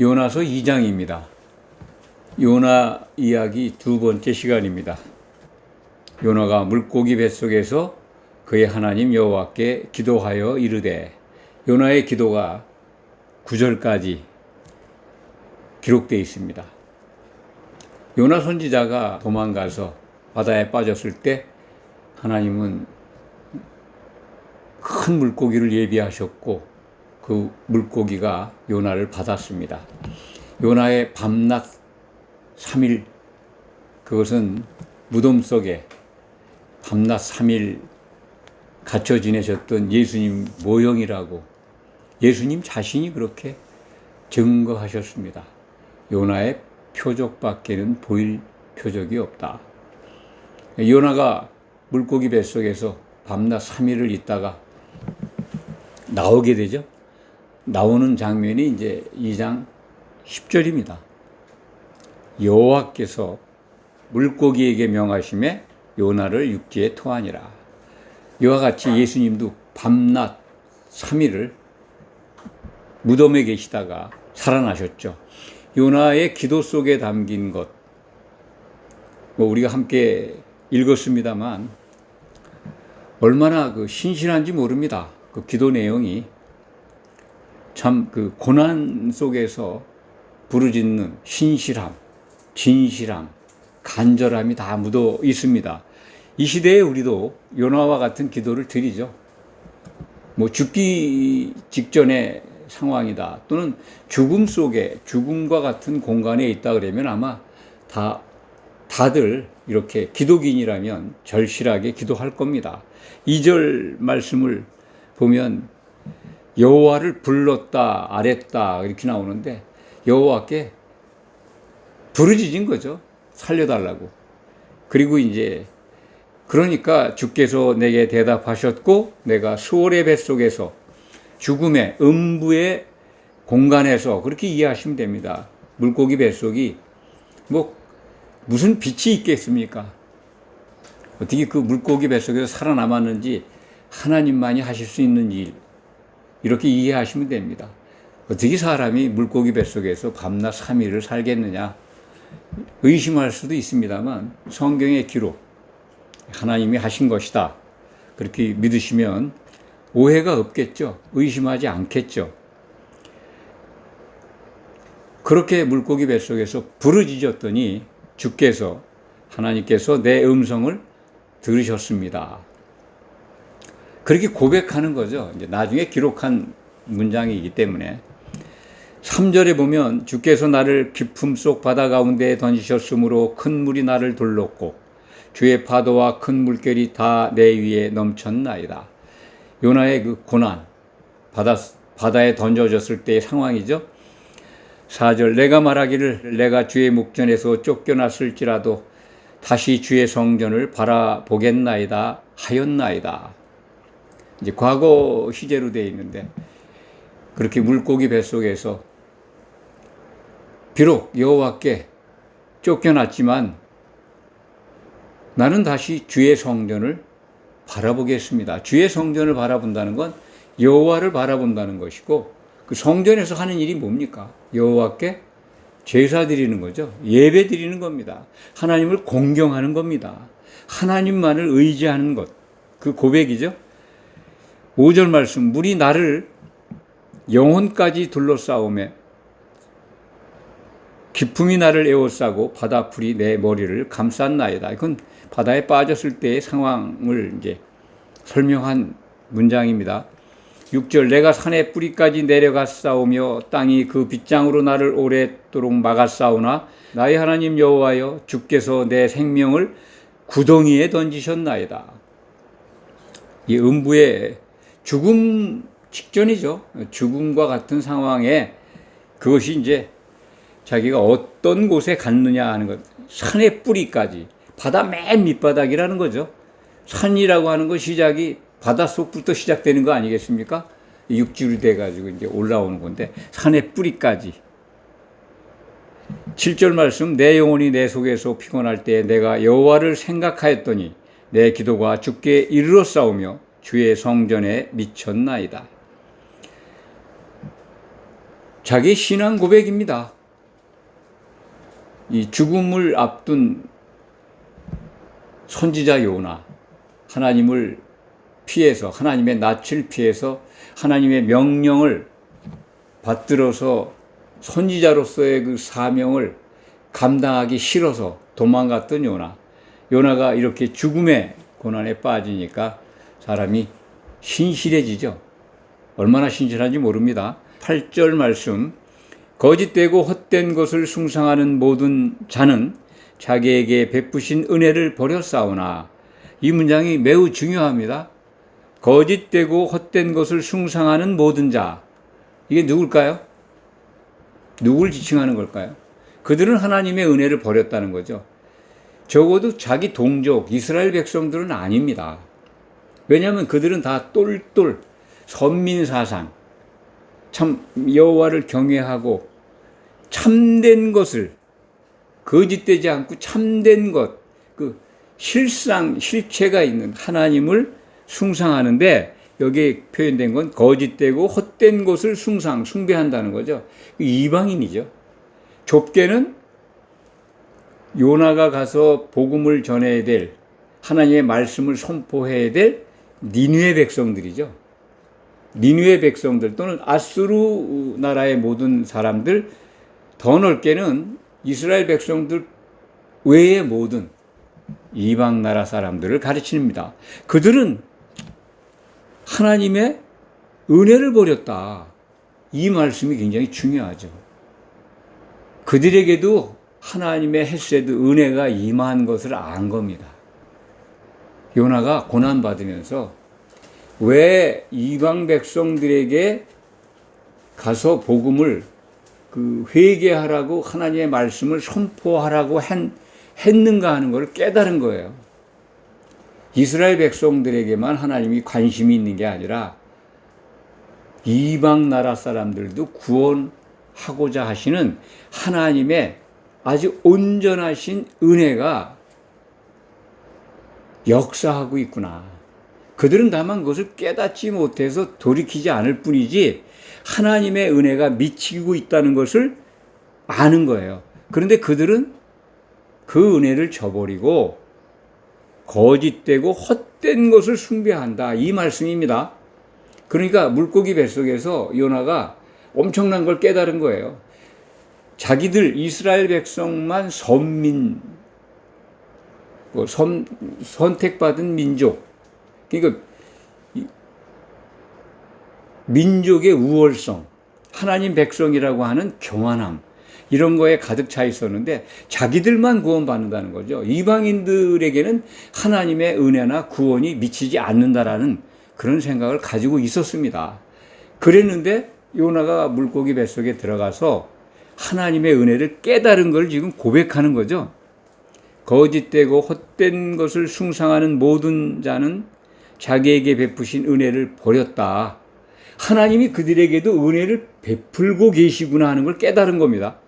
요나서 2장입니다. 요나 이야기 두 번째 시간입니다. 요나가 물고기 뱃속에서 그의 하나님 여호와께 기도하여 이르되 요나의 기도가 9절까지 기록되어 있습니다. 요나 선지자가 도망가서 바다에 빠졌을 때 하나님은 큰 물고기를 예비하셨고 그 물고기가 요나를 받았습니다. 요나의 밤낮 3일 그것은 무덤 속에 밤낮 3일 갇혀 지내셨던 예수님 모형이라고 예수님 자신이 그렇게 증거하셨습니다. 요나의 표적밖에는 보일 표적이 없다. 요나가 물고기 뱃속에서 밤낮 3일을 있다가 나오게 되죠. 나오는 장면이 이제 2장 10절입니다. 여호와께서 물고기에게 명하심에 요나를 육지에 토하니라. 이와 같이 예수님도 밤낮 3일을 무덤에 계시다가 살아나셨죠. 요나의 기도 속에 담긴 것, 뭐 우리가 함께 읽었습니다만 얼마나 그 신실한지 모릅니다. 그 기도 내용이 참 그 고난 속에서 부르짖는 신실함, 진실함, 간절함이 다 묻어 있습니다. 이 시대에 우리도 요나와 같은 기도를 드리죠. 뭐 죽기 직전의 상황이다 또는 죽음 속에 죽음과 같은 공간에 있다 그러면 아마 다 다들 이렇게 기독인이라면 절실하게 기도할 겁니다. 2절 말씀을 보면 여호와를 불렀다 아랬다 이렇게 나오는데 여호와께 부르짖은 거죠. 살려달라고. 그리고 이제 그러니까 주께서 내게 대답하셨고 내가 수월의 뱃속에서 죽음의 음부의 공간에서 그렇게 이해하시면 됩니다. 물고기 뱃속이 뭐 무슨 빛이 있겠습니까? 어떻게 그 물고기 뱃속에서 살아남았는지 하나님만이 하실 수 있는 일 이렇게 이해하시면 됩니다. 어떻게 사람이 물고기 뱃속에서 밤낮 3일을 살겠느냐 의심할 수도 있습니다만 성경의 기록 하나님이 하신 것이다 그렇게 믿으시면 오해가 없겠죠 의심하지 않겠죠 그렇게 물고기 뱃속에서 부르짖었더니 주께서 하나님께서 내 음성을 들으셨습니다. 그렇게 고백하는 거죠. 이제 나중에 기록한 문장이기 때문에 3절에 보면 주께서 나를 깊음 속 바다 가운데 던지셨으므로 큰 물이 나를 둘렀고 주의 파도와 큰 물결이 다 내 위에 넘쳤나이다. 요나의 그 고난 바다 바다에 던져졌을 때의 상황이죠. 4절 내가 말하기를 내가 주의 목전에서 쫓겨났을지라도 다시 주의 성전을 바라보겠나이다 하였나이다. 이제 과거 시제로 되어 있는데 그렇게 물고기 뱃속에서 비록 여호와께 쫓겨났지만 나는 다시 주의 성전을 바라보겠습니다. 주의 성전을 바라본다는 건 여호와를 바라본다는 것이고 그 성전에서 하는 일이 뭡니까? 여호와께 제사 드리는 거죠. 예배 드리는 겁니다. 하나님을 공경하는 겁니다. 하나님만을 의지하는 것. 그 고백이죠. 5절 말씀. 물이 나를 영혼까지 둘러싸오매 기품이 나를 에워싸고 바다풀이 내 머리를 감쌌나이다. 이건 바다에 빠졌을 때의 상황을 이제 설명한 문장입니다. 6절 내가 산의 뿌리까지 내려갔사오며 땅이 그 빗장으로 나를 오랫도록 막았사오나 나의 하나님 여호와여 주께서 내 생명을 구덩이에 던지셨나이다. 이 음부의 죽음 직전이죠. 죽음과 같은 상황에 그것이 이제 자기가 어떤 곳에 갔느냐 하는 것. 산의 뿌리까지 바다 맨 밑바닥이라는 거죠. 산이라고 하는 것 시작이 바닷속부터 시작되는 거 아니겠습니까? 육지로 돼가지고 이제 올라오는 건데, 산의 뿌리까지. 7절 말씀, 내 영혼이 내 속에서 피곤할 때 내가 여호와를 생각하였더니 내 기도가 주께 이르러 싸우며 주의 성전에 미쳤나이다. 자기 신앙 고백입니다. 이 죽음을 앞둔 선지자 요나 하나님을 피해서 하나님의 낯을 피해서 하나님의 명령을 받들어서 선지자로서의 그 사명을 감당하기 싫어서 도망갔던 요나. 요나가 이렇게 죽음의 고난에 빠지니까 사람이 신실해지죠. 얼마나 신실한지 모릅니다. 8절 말씀. 거짓되고 헛된 것을 숭상하는 모든 자는 자기에게 베푸신 은혜를 버렸사오나 이 문장이 매우 중요합니다. 거짓되고 헛된 것을 숭상하는 모든 자. 이게 누굴까요? 누굴 지칭하는 걸까요? 그들은 하나님의 은혜를 버렸다는 거죠. 적어도 자기 동족, 이스라엘 백성들은 아닙니다. 왜냐하면 그들은 다 똘똘 선민 사상, 참 여호와를 경외하고 참된 것을 거짓되지 않고 참된 것, 그 실상 실체가 있는 하나님을 숭상하는데 여기에 표현된 건 거짓되고 헛된 것을 숭상, 숭배한다는 거죠. 이방인이죠. 좁게는 요나가 가서 복음을 전해야 될 하나님의 말씀을 선포해야 될 니누의 백성들이죠. 니누의 백성들 또는 아수르 나라의 모든 사람들 더 넓게는 이스라엘 백성들 외의 모든 이방 나라 사람들을 가르칩니다. 그들은 하나님의 은혜를 버렸다. 이 말씀이 굉장히 중요하죠. 그들에게도 하나님의 헤세드 은혜가 임한 것을 안 겁니다. 요나가 고난받으면서 왜 이방 백성들에게 가서 복음을 그 회개하라고 하나님의 말씀을 선포하라고 한, 했는가 하는 것을 깨달은 거예요. 이스라엘 백성들에게만 하나님이 관심이 있는 게 아니라 이방 나라 사람들도 구원하고자 하시는 하나님의 아주 온전하신 은혜가 역사하고 있구나. 그들은 다만 그것을 깨닫지 못해서 돌이키지 않을 뿐이지 하나님의 은혜가 미치고 있다는 것을 아는 거예요. 그런데 그들은 그 은혜를 저버리고 거짓되고 헛된 것을 숭배한다. 이 말씀입니다. 그러니까 물고기 뱃속에서 요나가 엄청난 걸 깨달은 거예요. 자기들 이스라엘 백성만 선민, 뭐 선, 선택받은 민족. 그러니까 민족의 우월성, 하나님 백성이라고 하는 교만함, 이런 거에 가득 차 있었는데 자기들만 구원받는다는 거죠. 이방인들에게는 하나님의 은혜나 구원이 미치지 않는다라는 그런 생각을 가지고 있었습니다. 그랬는데 요나가 물고기 뱃속에 들어가서 하나님의 은혜를 깨달은 걸 지금 고백하는 거죠. 거짓되고 헛된 것을 숭상하는 모든 자는 자기에게 베푸신 은혜를 버렸다. 하나님이 그들에게도 은혜를 베풀고 계시구나 하는 걸 깨달은 겁니다.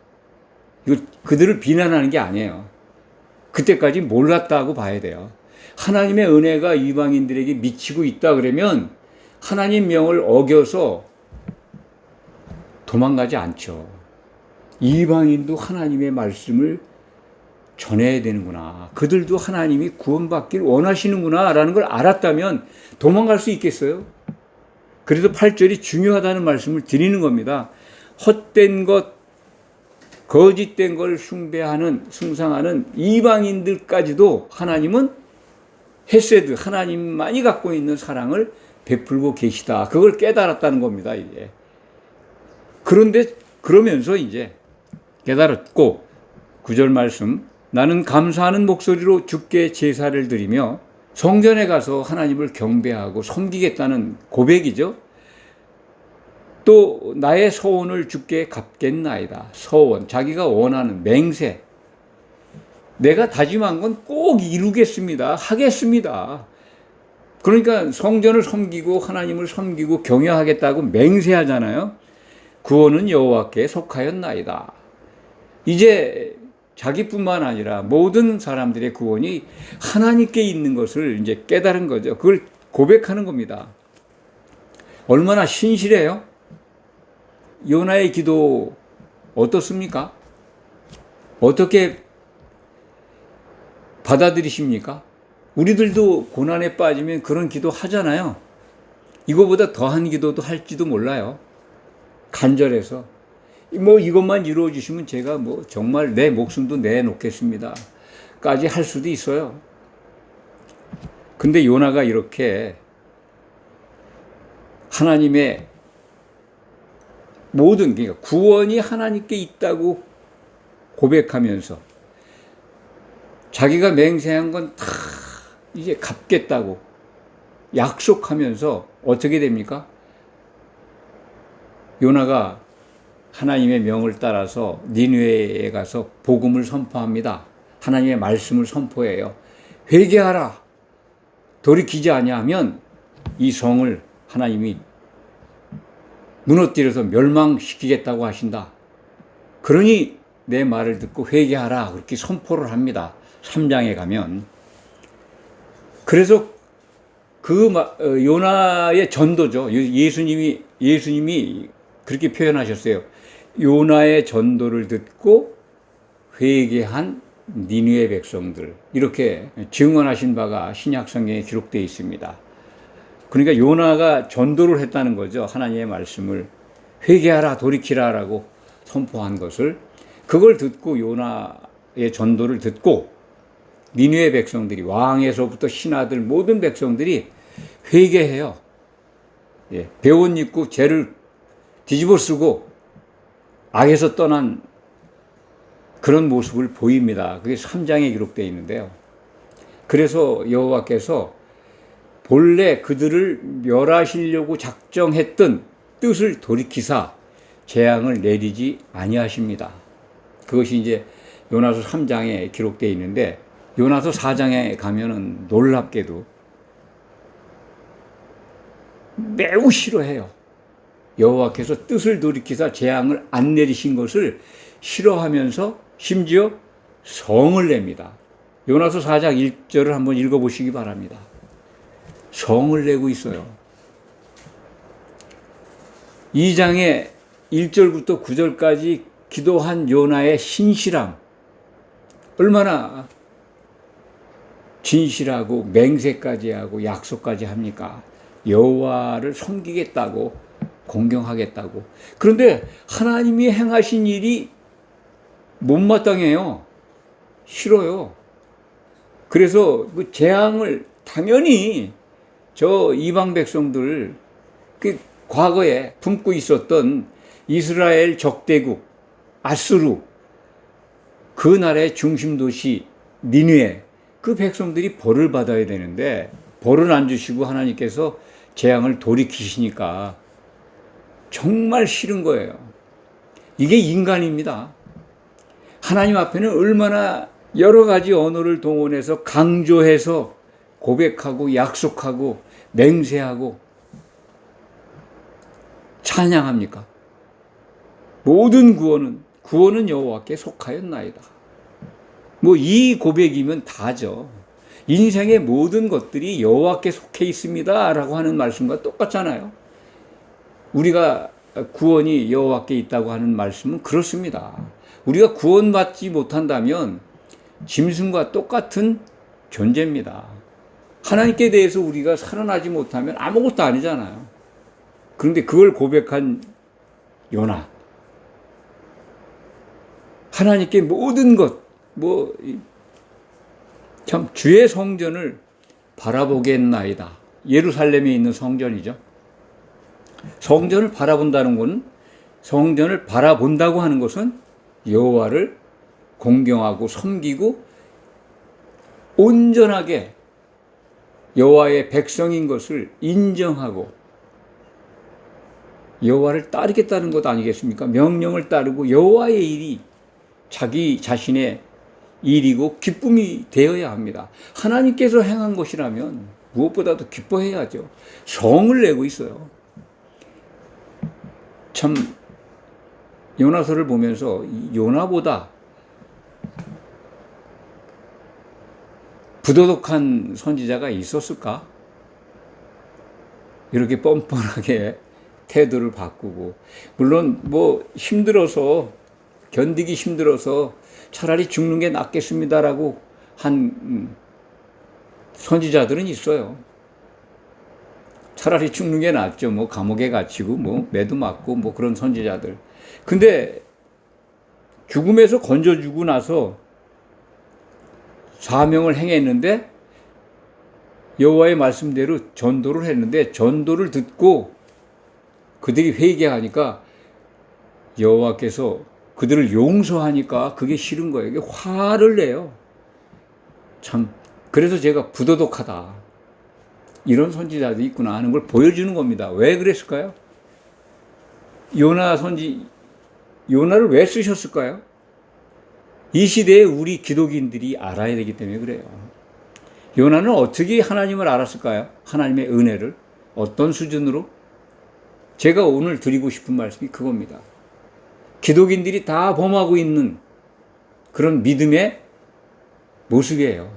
이거 그들을 비난하는 게 아니에요. 그때까지 몰랐다고 봐야 돼요. 하나님의 은혜가 이방인들에게 미치고 있다 그러면 하나님 명을 어겨서 도망가지 않죠. 이방인도 하나님의 말씀을 전해야 되는구나. 그들도 하나님이 구원받길 원하시는구나. 라는 걸 알았다면 도망갈 수 있겠어요? 그래도 8절이 중요하다는 말씀을 드리는 겁니다. 헛된 것, 거짓된 걸 숭배하는, 숭상하는 이방인들까지도 하나님은 헤세드, 하나님만이 갖고 있는 사랑을 베풀고 계시다. 그걸 깨달았다는 겁니다, 이제. 그런데, 그러면서 이제 깨달았고, 구절 말씀, 나는 감사하는 목소리로 주께 제사를 드리며 성전에 가서 하나님을 경배하고 섬기겠다는 고백이죠. 또 나의 소원을 주께 갚겠나이다. 소원, 자기가 원하는 맹세. 내가 다짐한 건 꼭 이루겠습니다. 하겠습니다. 그러니까 성전을 섬기고 하나님을 섬기고 경외하겠다고 맹세하잖아요. 구원은 여호와께 속하였나이다. 이제 자기뿐만 아니라 모든 사람들의 구원이 하나님께 있는 것을 이제 깨달은 거죠. 그걸 고백하는 겁니다. 얼마나 신실해요? 요나의 기도 어떻습니까? 어떻게 받아들이십니까? 우리들도 고난에 빠지면 그런 기도 하잖아요. 이거보다 더한 기도도 할지도 몰라요. 간절해서. 뭐 이것만 이루어 주시면 제가 뭐 정말 내 목숨도 내놓겠습니다. 까지 할 수도 있어요. 근데 요나가 이렇게 하나님의 모든 그러니까 구원이 하나님께 있다고 고백하면서 자기가 맹세한 건 다 이제 갚겠다고 약속하면서 어떻게 됩니까? 요나가 하나님의 명을 따라서 니누에에 가서 복음을 선포합니다. 하나님의 말씀을 선포해요. 회개하라. 돌이키지 아니하면 이 성을 하나님이 무너뜨려서 멸망시키겠다고 하신다. 그러니 내 말을 듣고 회개하라. 그렇게 선포를 합니다. 3장에 가면. 그래서 그 마- 어, 요나의 전도죠. 예- 예수님이 예수님이 그렇게 표현하셨어요. 요나의 전도를 듣고 회개한 니누의 백성들 이렇게 증언하신 바가 신약 성경에 기록되어 있습니다. 그러니까 요나가 전도를 했다는 거죠. 하나님의 말씀을 회개하라 돌이키라라고 선포한 것을 그걸 듣고 요나의 전도를 듣고 니누의 백성들이 왕에서부터 신하들 모든 백성들이 회개해요. 예, 배옷 입고 죄를 뒤집어 쓰고 악에서 떠난 그런 모습을 보입니다. 그게 3장에 기록되어 있는데요. 그래서 여호와께서 본래 그들을 멸하시려고 작정했던 뜻을 돌이키사 재앙을 내리지 아니하십니다. 그것이 이제 요나서 3장에 기록되어 있는데 요나서 4장에 가면은 놀랍게도 매우 싫어해요. 여호와께서 뜻을 돌이키사 재앙을 안 내리신 것을 싫어하면서 심지어 성을 냅니다. 요나서 4장 1절을 한번 읽어보시기 바랍니다. 성을 내고 있어요. 2장의 1절부터 9절까지 기도한 요나의 신실함. 얼마나 진실하고 맹세까지 하고 약속까지 합니까? 여호와를 섬기겠다고 공경하겠다고. 그런데 하나님이 행하신 일이 못마땅해요. 싫어요. 그래서 그 재앙을 당연히 저 이방 백성들 그 과거에 품고 있었던 이스라엘 적대국 아수르 그 나라의 중심 도시 니누에 그 백성들이 벌을 받아야 되는데 벌을 안 주시고 하나님께서 재앙을 돌이키시니까 정말 싫은 거예요. 이게 인간입니다. 하나님 앞에는 얼마나 여러 가지 언어를 동원해서 강조해서 고백하고 약속하고 맹세하고 찬양합니까? 모든 구원은 구원은 여호와께 속하였나이다. 뭐 이 고백이면 다죠. 인생의 모든 것들이 여호와께 속해 있습니다라고 하는 말씀과 똑같잖아요. 우리가 구원이 여호와께 있다고 하는 말씀은 그렇습니다. 우리가 구원받지 못한다면 짐승과 똑같은 존재입니다. 하나님께 대해서 우리가 살아나지 못하면 아무것도 아니잖아요. 그런데 그걸 고백한 요나. 하나님께 모든 것, 뭐, 참, 주의 성전을 바라보겠나이다. 예루살렘에 있는 성전이죠. 성전을 바라본다는 것은 성전을 바라본다고 하는 것은 여호와를 공경하고 섬기고 온전하게 여호와의 백성인 것을 인정하고 여호와를 따르겠다는 것 아니겠습니까? 명령을 따르고 여호와의 일이 자기 자신의 일이고 기쁨이 되어야 합니다. 하나님께서 행한 것이라면 무엇보다도 기뻐해야죠. 성을 내고 있어요. 참 요나서를 보면서 이 요나보다 부도덕한 선지자가 있었을까? 이렇게 뻔뻔하게 태도를 바꾸고 물론 뭐 힘들어서 견디기 힘들어서 차라리 죽는 게 낫겠습니다라고 한 음, 선지자들은 있어요. 차라리 죽는 게 낫죠. 뭐 감옥에 갇히고 뭐 매도 맞고 뭐 그런 선지자들. 근데 죽음에서 건져주고 나서 사명을 행했는데 여호와의 말씀대로 전도를 했는데 전도를 듣고 그들이 회개하니까 여호와께서 그들을 용서하니까 그게 싫은 거예요. 이게 화를 내요. 참 그래서 제가 부도덕하다. 이런 선지자도 있구나 하는 걸 보여주는 겁니다. 왜 그랬을까요? 요나 선지 요나를 왜 쓰셨을까요? 이 시대에 우리 기독인들이 알아야 되기 때문에 그래요. 요나는 어떻게 하나님을 알았을까요? 하나님의 은혜를 어떤 수준으로? 제가 오늘 드리고 싶은 말씀이 그겁니다. 기독인들이 다 범하고 있는 그런 믿음의 모습이에요.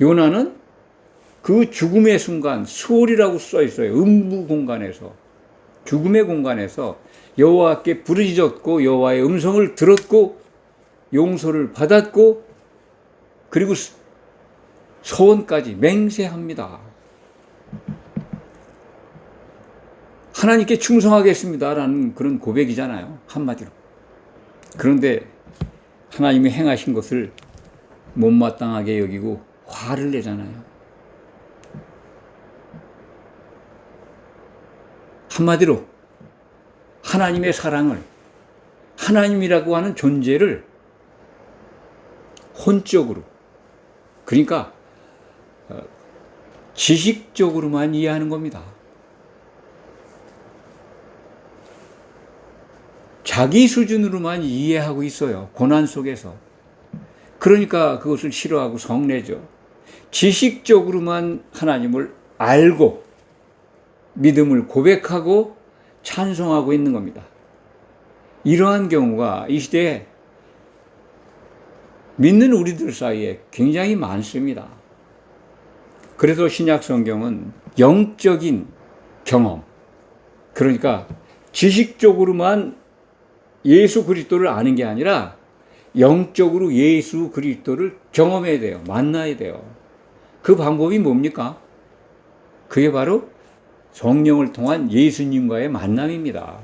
요나는 그 죽음의 순간 수월이라고 써 있어요. 음부 공간에서 죽음의 공간에서 여호와께 부르짖었고 여호와의 음성을 들었고 용서를 받았고 그리고 소원까지 맹세합니다. 하나님께 충성하겠습니다라는 그런 고백이잖아요. 한마디로. 그런데 하나님이 행하신 것을 못마땅하게 여기고 화를 내잖아요. 한마디로 하나님의 사랑을 하나님이라고 하는 존재를 혼적으로 그러니까 어, 지식적으로만 이해하는 겁니다. 자기 수준으로만 이해하고 있어요. 고난 속에서. 그러니까 그것을 싫어하고 성내죠. 지식적으로만 하나님을 알고 믿음을 고백하고 찬송하고 있는 겁니다. 이러한 경우가 이 시대에 믿는 우리들 사이에 굉장히 많습니다. 그래서 신약 성경은 영적인 경험, 그러니까 지식적으로만 예수 그리스도를 아는 게 아니라 영적으로 예수 그리스도를 경험해야 돼요. 만나야 돼요. 그 방법이 뭡니까? 그게 바로 성령을 통한 예수님과의 만남입니다.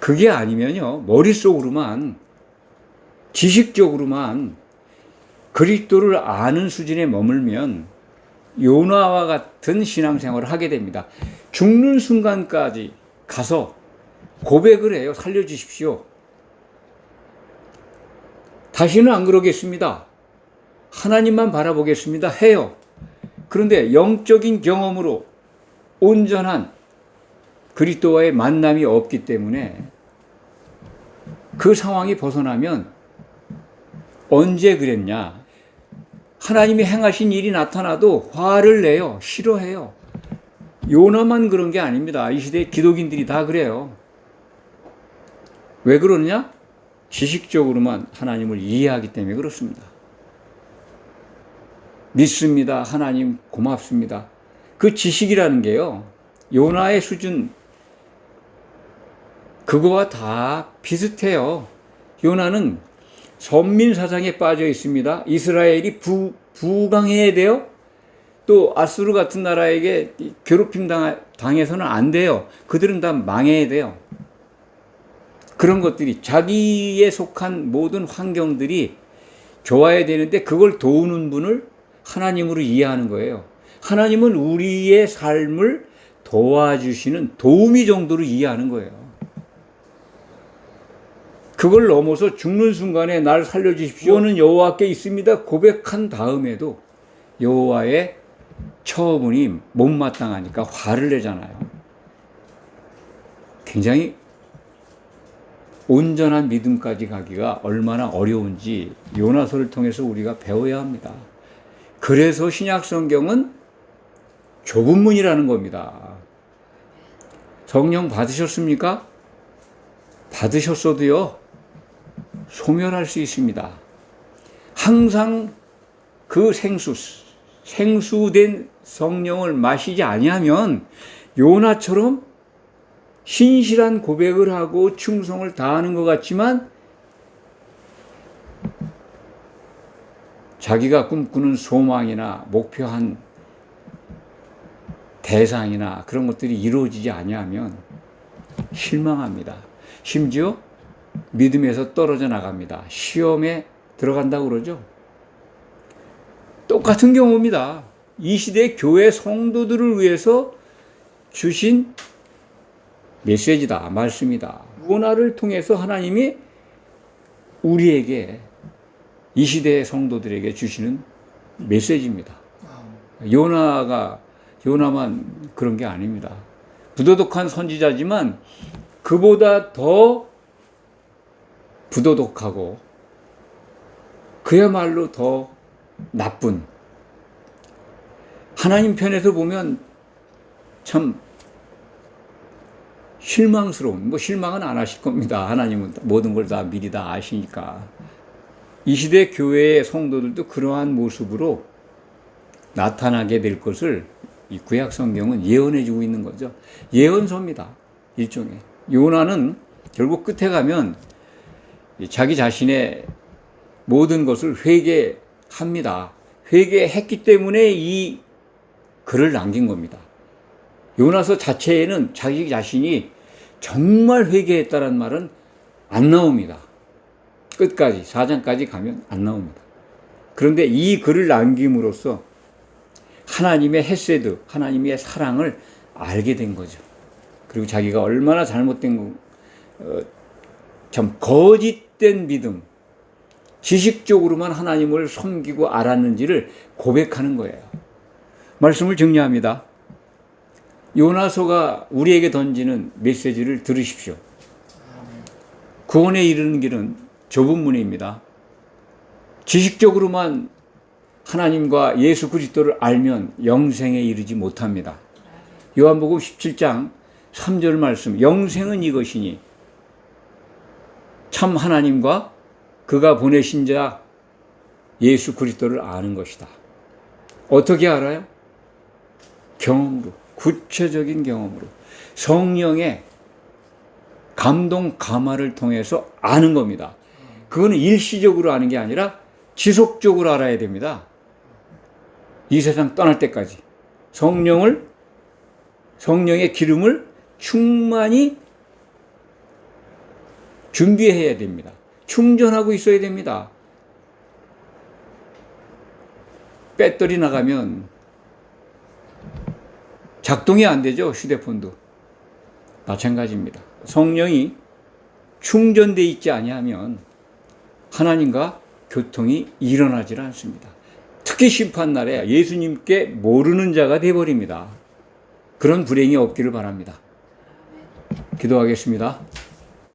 그게 아니면요, 머릿속으로만, 지식적으로만 그리스도를 아는 수준에 머물면 요나와 같은 신앙생활을 하게 됩니다. 죽는 순간까지 가서 고백을 해요. 살려주십시오. 다시는 안 그러겠습니다. 하나님만 바라보겠습니다. 해요. 그런데 영적인 경험으로 온전한 그리스도와의 만남이 없기 때문에 그 상황이 벗어나면 언제 그랬냐? 하나님이 행하신 일이 나타나도 화를 내요. 싫어해요. 요나만 그런 게 아닙니다. 이 시대 기독인들이 다 그래요. 왜 그러느냐? 지식적으로만 하나님을 이해하기 때문에 그렇습니다. 믿습니다. 하나님 고맙습니다. 그 지식이라는 게요, 요나의 수준, 그거와 다 비슷해요. 요나는 선민 사상에 빠져 있습니다. 이스라엘이 부, 부강해야 돼요. 또 아수르 같은 나라에게 괴롭힘 당, 당해서는 안 돼요. 그들은 다 망해야 돼요. 그런 것들이 자기에 속한 모든 환경들이 좋아야 되는데 그걸 도우는 분을 하나님으로 이해하는 거예요. 하나님은 우리의 삶을 도와주시는 도우미 정도로 이해하는 거예요. 그걸 넘어서 죽는 순간에 날 살려주십시오는 여호와께 있습니다. 고백한 다음에도 여호와의 처분이 못마땅하니까 화를 내잖아요. 굉장히 온전한 믿음까지 가기가 얼마나 어려운지 요나서를 통해서 우리가 배워야 합니다. 그래서 신약 성경은 좁은 문이라는 겁니다. 성령 받으셨습니까? 받으셨어도요, 소멸할 수 있습니다. 항상 그 생수, 생수된 성령을 마시지 아니하면 요나처럼 신실한 고백을 하고 충성을 다하는 것 같지만 자기가 꿈꾸는 소망이나 목표한 대상이나 그런 것들이 이루어지지 아니하면 실망합니다. 심지어 믿음에서 떨어져 나갑니다. 시험에 들어간다고 그러죠. 똑같은 경우입니다. 이 시대 교회 성도들을 위해서 주신 메시지다, 말씀이다. 원화를 통해서 하나님이 우리에게 이 시대의 성도들에게 주시는 메시지입니다. 요나가 요나만 그런 게 아닙니다. 부도덕한 선지자지만 그보다 더 부도덕하고 그야말로 더 나쁜 하나님 편에서 보면 참 실망스러운 뭐 실망은 안 하실 겁니다. 하나님은 모든 걸 다 미리 다 아시니까 이 시대 교회의 성도들도 그러한 모습으로 나타나게 될 것을 이 구약 성경은 예언해 주고 있는 거죠. 예언서입니다. 일종의. 요나는 결국 끝에 가면 자기 자신의 모든 것을 회개합니다. 회개했기 때문에 이 글을 남긴 겁니다. 요나서 자체에는 자기 자신이 정말 회개했다는 말은 안 나옵니다. 끝까지, 4장까지 가면 안 나옵니다. 그런데 이 글을 남김으로써 하나님의 헤세드, 하나님의 사랑을 알게 된 거죠. 그리고 자기가 얼마나 잘못된 거, 어, 참 거짓된 믿음, 지식적으로만 하나님을 섬기고 알았는지를 고백하는 거예요. 말씀을 정리합니다. 요나서가 우리에게 던지는 메시지를 들으십시오. 구원에 이르는 길은 좁은 문입니다. 지식적으로만 하나님과 예수 그리스도를 알면 영생에 이르지 못합니다. 요한복음 17장 3절 말씀 영생은 이것이니 참 하나님과 그가 보내신 자 예수 그리스도를 아는 것이다. 어떻게 알아요? 경험으로 구체적인 경험으로 성령의 감동 감화를 통해서 아는 겁니다. 그거는 일시적으로 아는 게 아니라 지속적으로 알아야 됩니다. 이 세상 떠날 때까지 성령을 성령의 기름을 충만히 준비해야 됩니다. 충전하고 있어야 됩니다. 배터리 나가면 작동이 안 되죠. 휴대폰도. 마찬가지입니다. 성령이 충전돼 있지 아니하면 하나님과 교통이 일어나질 않습니다. 특히 심판날에 예수님께 모르는 자가 되어버립니다. 그런 불행이 없기를 바랍니다. 기도하겠습니다.